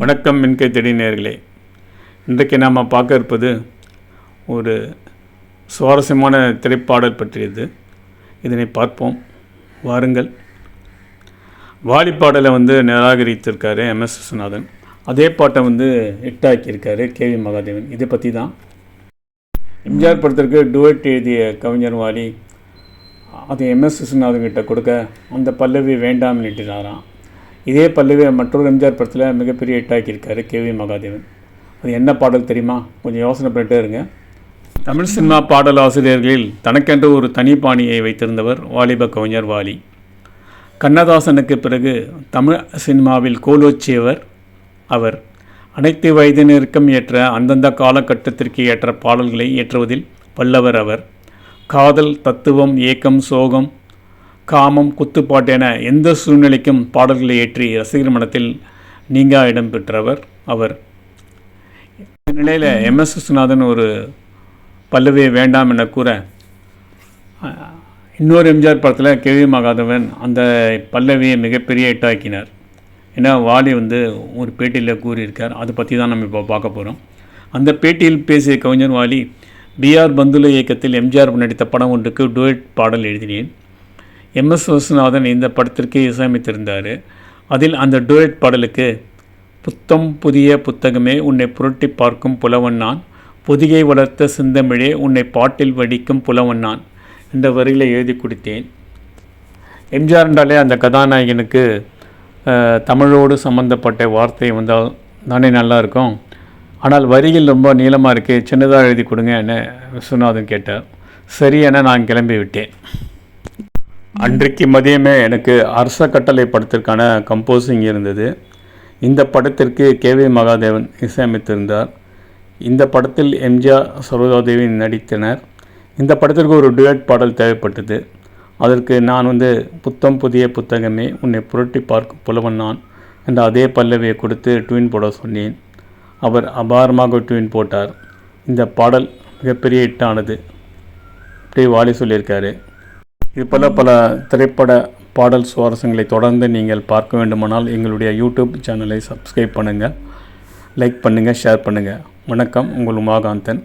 வணக்கம் மின்கை தெடிநேர்களே இன்றைக்கு நாம் பார்க்க இருப்பது ஒரு சுவாரஸ்யமான திரைப்பாடல் பற்றியது. இதனை பார்ப்போம். வாருங்கள். வாலி பாடலை வந்து நிராகரித்திருக்காரு எம்எஸ் விஸ்வநாதன். அதே பாட்டை வந்து ஹிட்டாக்கியிருக்காரு கேவி மகாதேவன். இதை பற்றி தான் எம்ஜிஆர் படத்திற்கு டுவெட் எழுதிய கவிஞர் வாலி அது எம்எஸ் விஸ்வநாதன் கிட்ட கொடுக்க அந்த பல்லவி வேண்டாம்னு நிட்டுறாராம் இதே பல்லவி மற்றொரு எம்ஜிஆர் படத்தில் மிகப்பெரிய ஹிட்டாக்கியிருக்காரு கேவி மகாதேவன். அது என்ன பாடல் தெரியுமா? கொஞ்சம் யோசனை பண்ணிட்டே இருங்க. தமிழ் சினிமா பாடல் ஆசிரியர்களில் தனக்கென்று ஒரு தனி பாணியை வைத்திருந்தவர் வாலிப கவிஞர் வாலி. கண்ணதாசனுக்கு பிறகு தமிழ் சினிமாவில் கோலோச்சியவர் அவர். அனைத்து வயதினருக்கும் ஏற்ற அந்தந்த காலகட்டத்திற்கு ஏற்ற பாடல்களை இயற்றுவதில் வல்லவர் அவர். காதல் தத்துவம் ஏக்கம் சோகம் காமம் குத்துப்பாட்டு என எந்த சூழ்நிலைக்கும் பாடல்களை ஏற்றி ரசிகர் மனத்தில் நீங்கா இடம் பெற்றவர் அவர். இந்த நிலையில் எம்எஸ் விஸ்வநாதன் ஒரு பல்லவியை வேண்டாம் என கூற இன்னொரு எம்ஜிஆர் படத்தில் கேவி மகாதவன் அந்த பல்லவியை மிகப்பெரிய ஹிட்டாக்கினார் ஏன்னா வாலி வந்து ஒரு பேட்டியில் கூறியிருக்கார். அதை பற்றி தான் நம்ம இப்போ பார்க்க போகிறோம் அந்த பேட்டியில் பேசிய கவிஞர் வாலி பிஆர் பந்துல இயக்கத்தில் எம்ஜிஆர் நடித்த படம் ஒன்றுக்கு டுவெட் பாடல் எழுதினேன். எம்எஸ் விஸ்வநாதன் இந்த படத்திற்கு இசையமைத்திருந்தார். அதில் அந்த டூயட் பாடலுக்கு புத்தம் புதிய புத்தகமே உன்னை புரட்டி பார்க்கும் புலவன் நான் புதியை வளர்த்த சிந்தமிழே உன்னை பாட்டில் வடிக்கும் புலவன் நான் என்ற வரியில் எழுதி கொடுத்தேன். எம்ஜிஆர் என்றாலே அந்த கதாநாயகனுக்கு தமிழோடு சம்பந்தப்பட்ட வார்த்தை வந்தால் தானே நல்லா இருக்கும் ஆனால் வரிகள் ரொம்ப நீளமாக இருக்குது சின்னதாக எழுதி கொடுங்க என விஸ்வநாதன் கேட்டார். சரி என நான் கிளம்பி விட்டேன் அன்றைக்கு மதியமே எனக்கு அரச கட்டளை படத்திற்கான கம்போசிங் இருந்தது. இந்த படத்திற்கு கேவி மகாதேவன் இசையமைத்திருந்தார். இந்த படத்தில் எம்ஜிஆர் சரோஜாதேவி நடித்தனர். இந்த படத்திற்கு ஒரு டுயட் பாடல் தேவைப்பட்டது. அதற்கு நான் வந்து புத்தம் புதிய புத்தகமே உன்னை புரட்டி பார்க்கும் புலவன் நான் என்ற அதே பல்லவியை கொடுத்து ட்வின் போட சொன்னேன். அவர் அபாரமாக ட்வின் போட்டார். இந்த பாடல் மிகப்பெரிய ஹிட்டானது இப்படி வாலி சொல்லியிருக்காரு. இது போல பல திரைப்பட பாடல் சுவாரஸ்யங்களை தொடர்ந்து நீங்கள் பார்க்க வேண்டுமானால் எங்களுடைய யூடியூப் சேனலை சப்ஸ்கிரைப் பண்ணுங்கள் லைக் பண்ணுங்கள் ஷேர் பண்ணுங்கள் வணக்கம் உங்கள் உமாகாந்தன்